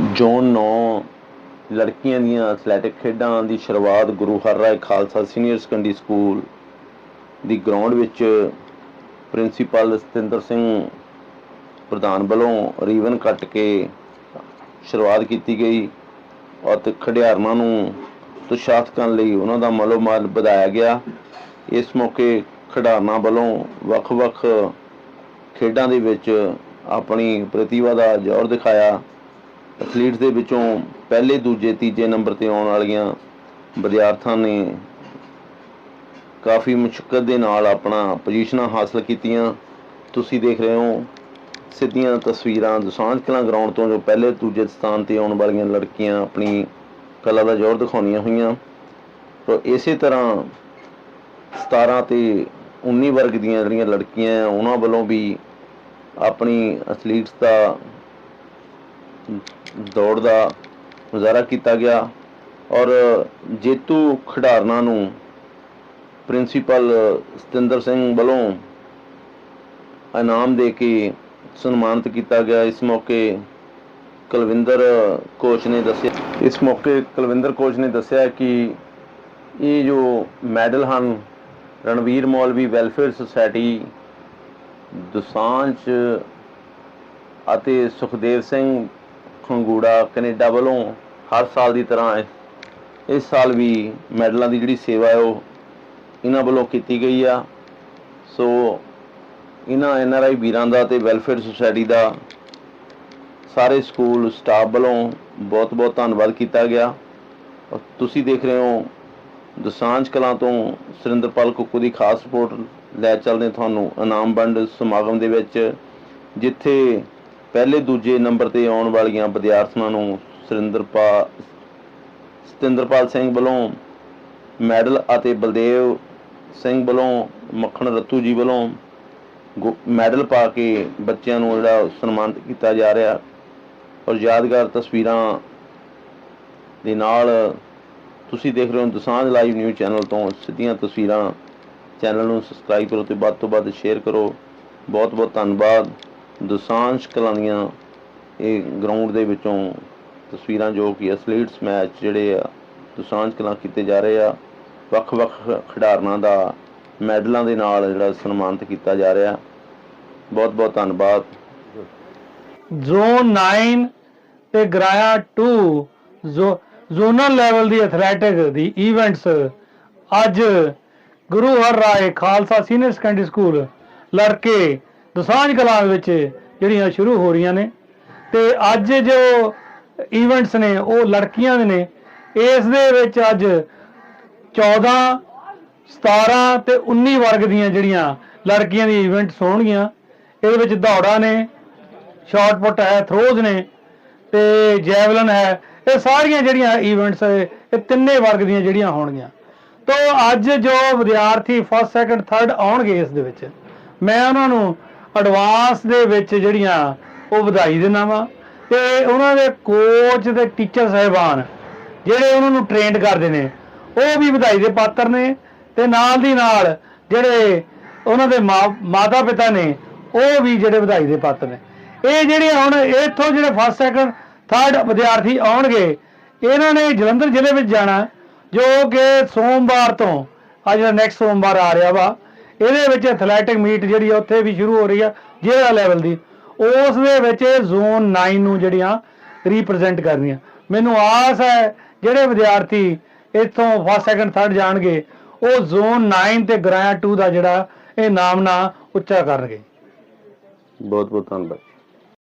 Zone 9 ਲੜਕੀਆਂ ਦੀਆਂ athletic ਖੇਡਾਂ ਦੀ ਸ਼ੁਰੂਆਤ Guru Harrai Khalsa senior secondary school ਦੀ ਗਰਾਊਂਡ ਵਿੱਚ ਪ੍ਰਿੰਸੀਪਲ ਸਤਿੰਦਰ ਸਿੰਘ ਪ੍ਰਧਾਨ ਵੱਲੋਂ ਰੀਵਨ ਕੱਟ ਕੇ ਸ਼ੁਰੂਆਤ ਕੀਤੀ ਗਈ ਅਤੇ ਖਿਡਾਰਨਾਂ ਨੂੰ ਉਤਸ਼ਾਹਿਤ ਕਰਨ ਲਈ ਉਹਨਾਂ ਦਾ ਮਨੋਬਲ ਵਧਾਇਆ ਗਿਆ। ਇਸ ਮੌਕੇ ਖਿਡਾਰਨਾਂ ਵੱਲੋਂ ਵੱਖ-ਵੱਖ ਖੇਡਾਂ ਦੇ ਵਿੱਚ ਆਪਣੀ ਪ੍ਰਤਿਭਾ ਦਾ ਜ਼ੋਰ ਦਿਖਾਇਆ। ਐਥਲੀਟਸ ਦੇ ਵਿੱਚੋਂ ਪਹਿਲੇ, ਦੂਜੇ, ਤੀਜੇ ਨੰਬਰ ਤੇ ਆਉਣ ਵਾਲੀਆਂ ਵਿਦਿਆਰਥਣਾਂ ਨੇ ਕਾਫੀ ਮੁਸ਼ਕਲ ਦੇ ਨਾਲ ਆਪਣਾ ਪੋਜੀਸ਼ਨਾਂ ਹਾਸਲ ਕੀਤੀਆਂ। ਤੁਸੀਂ ਦੇਖ ਰਹੇ ਹੋ ਸਿੱਧੀਆਂ ਤਸਵੀਰਾਂ ਦੁਸਾਂਝ ਕਲਾਂ ਗਰਾਊਂਡ ਤੋਂ ਜੋ ਪਹਿਲੇ, ਦੂਜੇ ਸਥਾਨ ਤੇ ਆਉਣ ਵਾਲੀਆਂ ਲੜਕੀਆਂ ਆਪਣੀ ਕਲਾ ਦਾ ਜ਼ੋਰ ਦਿਖਾਉਣੀਆਂ ਹੋਈਆਂ। ਤਾਂ ਇਸੇ ਤਰ੍ਹਾਂ 17 ਤੇ 19 ਵਰਗ ਦੀਆਂ ਜਿਹੜੀਆਂ ਲੜਕੀਆਂ ਉਹਨਾਂ ਵੱਲੋਂ ਵੀ ਆਪਣੀ ਅਥਲੀਟਸ ਦਾ ਦੌੜ ਦਾ ਮੁਜ਼ਾਹਰਾ ਕੀਤਾ ਗਿਆ ਔਰ ਜੇਤੂ ਖਿਡਾਰਨਾਂ ਨੂੰ ਪ੍ਰਿੰਸੀਪਲ ਸਤਿੰਦਰ ਸਿੰਘ ਵੱਲੋਂ ਇਨਾਮ ਦੇ ਕੇ ਸਨਮਾਨਿਤ ਕੀਤਾ ਗਿਆ। ਇਸ ਮੌਕੇ ਕੁਲਵਿੰਦਰ ਕੋਚ ਨੇ ਦੱਸਿਆ, ਇਸ ਮੌਕੇ ਕੁਲਵਿੰਦਰ ਕੋਚ ਨੇ ਦੱਸਿਆ ਕਿ ਇਹ ਜੋ ਮੈਡਲ ਹਨ, ਰਣਵੀਰ ਮੌਲਵੀ ਵੈਲਫੇਅਰ ਸੁਸਾਇਟੀ, ਦੁਸਾਂਝ ਅਤੇ ਸੁਖਦੇਵ ਸਿੰਘ ਖੰਗੂੜਾ ਕੈਨੇਡਾ ਵੱਲੋਂ ਹਰ ਸਾਲ ਦੀ ਤਰ੍ਹਾਂ ਇਸ- ਸਾਲ ਵੀ ਮੈਡਲਾਂ ਦੀ ਜਿਹੜੀ ਸੇਵਾ ਹੈ ਉਹ ਇਹਨਾਂ ਵੱਲੋਂ ਕੀਤੀ ਗਈ ਆ। ਸੋ ਇਹਨਾਂ ਐਨ ਆਰ ਆਈ ਵੀਰਾਂ ਦਾ ਤੇ ਵੈਲਫੇਅਰ ਸੁਸਾਇਟੀ ਦਾ ਸਾਰੇ ਸਕੂਲ ਸਟਾਫ ਵੱਲੋਂ ਬਹੁਤ-ਬਹੁਤ ਧੰਨਵਾਦ ਕੀਤਾ ਗਿਆ। ਤੁਸੀਂ ਦੇਖ ਰਹੇ ਹੋ ਦਸਾਂਝ ਕਲਾਂ ਤੋਂ ਸੁਰਿੰਦਰਪਾਲ ਕੁੱਕੂ ਦੀ ਖਾਸ ਰਿਪੋਰਟ ਲੈ ਚੱਲਦੇ ਤੁਹਾਨੂੰ ਇਨਾਮ ਵੰਡ ਸਮਾਗਮ ਦੇ ਵਿੱਚ, ਜਿੱਥੇ ਪਹਿਲੇ ਦੂਜੇ ਨੰਬਰ ਤੇ ਆਉਣ ਵਾਲੀਆਂ ਵਿਦਿਆਰਥਣਾਂ ਨੂੰ ਸੁਰਿੰਦਰਪਾਲ ਸਤਿੰਦਰਪਾਲ ਸਿੰਘ ਵੱਲੋਂ ਮੈਡਲ ਅਤੇ ਬਲਦੇਵ ਸਿੰਘ ਵੱਲੋਂ ਮੱਖਣ ਰੱਤੂ ਜੀ ਵੱਲੋਂ ਗੋ- ਮੈਡਲ ਪਾ ਕੇ ਬੱਚਿਆਂ ਨੂੰ ਜਿਹੜਾ ਸਨਮਾਨਿਤ ਕੀਤਾ ਜਾ ਰਿਹਾ ਔਰ ਯਾਦਗਾਰ ਤਸਵੀਰਾਂ ਦੇ ਨਾਲ ਤੁਸੀਂ ਦੇਖ ਰਹੇ ਹੋ ਦਸਾਂਝ ਲਾਈਵ ਨਿਊਜ਼ ਚੈਨਲ ਤੋਂ ਸਿੱਧੀਆਂ ਤਸਵੀਰਾਂ। ਚੈਨਲ ਨੂੰ ਸਬਸਕ੍ਰਾਈਬ ਕਰੋ ਤੇ ਵੱਧ ਤੋਂ ਵੱਧ ਸ਼ੇਅਰ ਕਰੋ। ਬਹੁਤ ਬਹੁਤ ਧੰਨਵਾਦ। ਦਸਾਂਝ ਕਲਾਂ ਇਹ ਗਰਾਊਂਡ ਦੇ ਵਿੱਚੋਂ ਤਸਵੀਰਾਂ ਜੋ ਕਿ ਐਥਲੀਟਸ ਮੈਚ ਜਿਹੜੇ ਆ ਦਸਾਂਝ ਕਲਾਂ ਕੀਤੇ ਜਾ ਰਹੇ ਆ ਵੱਖ-ਵੱਖ ਖਿਡਾਰਨਾਂ ਦਾ ਮੈਡਲਾਂ ਦੇ ਨਾਲ ਜਿਹੜਾ ਸਨਮਾਨਿਤ ਕੀਤਾ ਜਾ ਰਿਹਾ। ਬਹੁਤ ਬਹੁਤ ਧੰਨਵਾਦ। ਜ਼ੋਨ 9 ਤੇ ਗਰਾਇਆ 2 ਜ਼ੋਨਲ ਲੈਵਲ ਦੀ ਐਥਲੈਟਿਕ ਦੀ ਇਵੈਂਟਸ ਅੱਜ Guru Har Rai Khalsa senior secondary school ਲੜਕੇ ਦਸਾਂਝ ਕਲਾਂ ਵਿੱਚ ਜਿਹੜੀਆਂ ਸ਼ੁਰੂ ਹੋ ਰਹੀਆਂ ਨੇ। ਤੇ ਅੱਜ ਜੋ ਇਵੈਂਟਸ ਨੇ, ਉਹ ਲੜਕੀਆਂ ਦੇ ਨੇ। ਇਸ ਦੇ ਵਿੱਚ ਅੱਜ 14 17 ਤੇ 19 ਵਰਗ ਦੀਆਂ ਜਿਹੜੀਆਂ ਲੜਕੀਆਂ ਦੀ ਇਵੈਂਟਸ ਹੋਣਗੀਆਂ। ਇਹਦੇ ਵਿੱਚ ਦੌੜਾਂ ਨੇ ਸ਼ਾਰਟ ਹੈ ਥਰੋਜ਼ ਨੇ ਤੇ ਜੈਵਲਨ ਹੈ। ਇਹ ਸਾਰੀਆਂ ਜਿਹੜੀਆਂ ਇਵੈਂਟਸ ਇਹ ਤਿੰਨੇ ਵਰਗ ਦੀਆਂ ਜਿਹੜੀਆਂ ਹੋਣਗੀਆਂ। ਤੋਂ ਅੱਜ ਜੋ ਵਿਦਿਆਰਥੀ ਫਸਟ ਸੈਕੰਡ ਥਰਡ ਆਉਣਗੇ ਇਸ ਦੇ ਵਿੱਚ, ਮੈਂ ਉਹਨਾਂ ਨੂੰ ਐਡਵਾਂਸ ਦੇ ਵਿੱਚ ਜਿਹੜੀਆਂ ਉਹ ਵਧਾਈ ਦੇਣਾ ਵਾ। ਤੇ ਉਹਨਾਂ ਦੇ ਕੋਚ ਤੇ ਟੀਚਰ ਸਾਹਿਬਾਨ ਜਿਹੜੇ ਉਹਨਾਂ ਨੂੰ ਟ੍ਰੇਨਡ ਕਰਦੇ ਨੇ, ਉਹ ਵੀ ਵਧਾਈ ਦੇ ਪਾਤਰ ਨੇ ਤੇ ਨਾਲ ਦੀ ਨਾਲ ਜਿਹੜੇ ਉਹਨਾਂ ਦੇ ਮਾਤਾ ਪਿਤਾ ਨੇ, ਉਹ ਵੀ ਜਿਹੜੇ ਵਧਾਈ ਦੇ ਪਾਤਰ ਨੇ। ਇਹ ਜਿਹੜੇ ਹੁਣ ਇੱਥੋਂ ਜਿਹੜੇ ਫਸਟ ਸੈਕੰਡ ਥਰਡ ਵਿਦਿਆਰਥੀ ਆਉਣਗੇ, ਇਹਨਾਂ ਨੇ ਜਲੰਧਰ ਜ਼ਿਲ੍ਹੇ ਵਿੱਚ ਜਾਣਾ, ਜੋ ਕਿ ਸੋਮਵਾਰ ਤੋਂ, ਅੱਜ ਜਿਹੜਾ ਨੈਕਸਟ ਸੋਮਵਾਰ ਆ ਰਿਹਾ ਵਾ। ਇਹਦੇ ਵਿੱਚ ਐਥਲੈਟਿਕ ਮੀਟ ਜਿਹੜੀ ਆ ਉੱਥੇ ਵੀ ਸ਼ੁਰੂ ਹੋ ਰਹੀ ਆ ਜ਼ਿਲ੍ਹਾ ਲੈਵਲ ਦੀ। ਉਸ ਦੇ ਵਿੱਚ ਜ਼ੋਨ 9 ਨੂੰ ਜਿਹੜੀਆਂ ਰਿਪਰੈਜ਼ੈਂਟ ਕਰਨੀਆਂ। ਮੈਨੂੰ ਆਸ ਹੈ ਜਿਹੜੇ ਵਿਦਿਆਰਥੀ ਇੱਥੋਂ ਫਸਟ ਸੈਕੰਡ ਥਰਡ ਜਾਣਗੇ, ਉਹ ਜ਼ੋਨ 9 ਤੇ ਗ੍ਰਾਂਡ 2 ਦਾ ਜਿਹੜਾ ਇਹ ਨਾਮ ਨਾਮਨਾ ਉੱਚਾ ਕਰਨਗੇ। ਬਹੁਤ ਬਹੁਤ ਧੰਨਵਾਦ।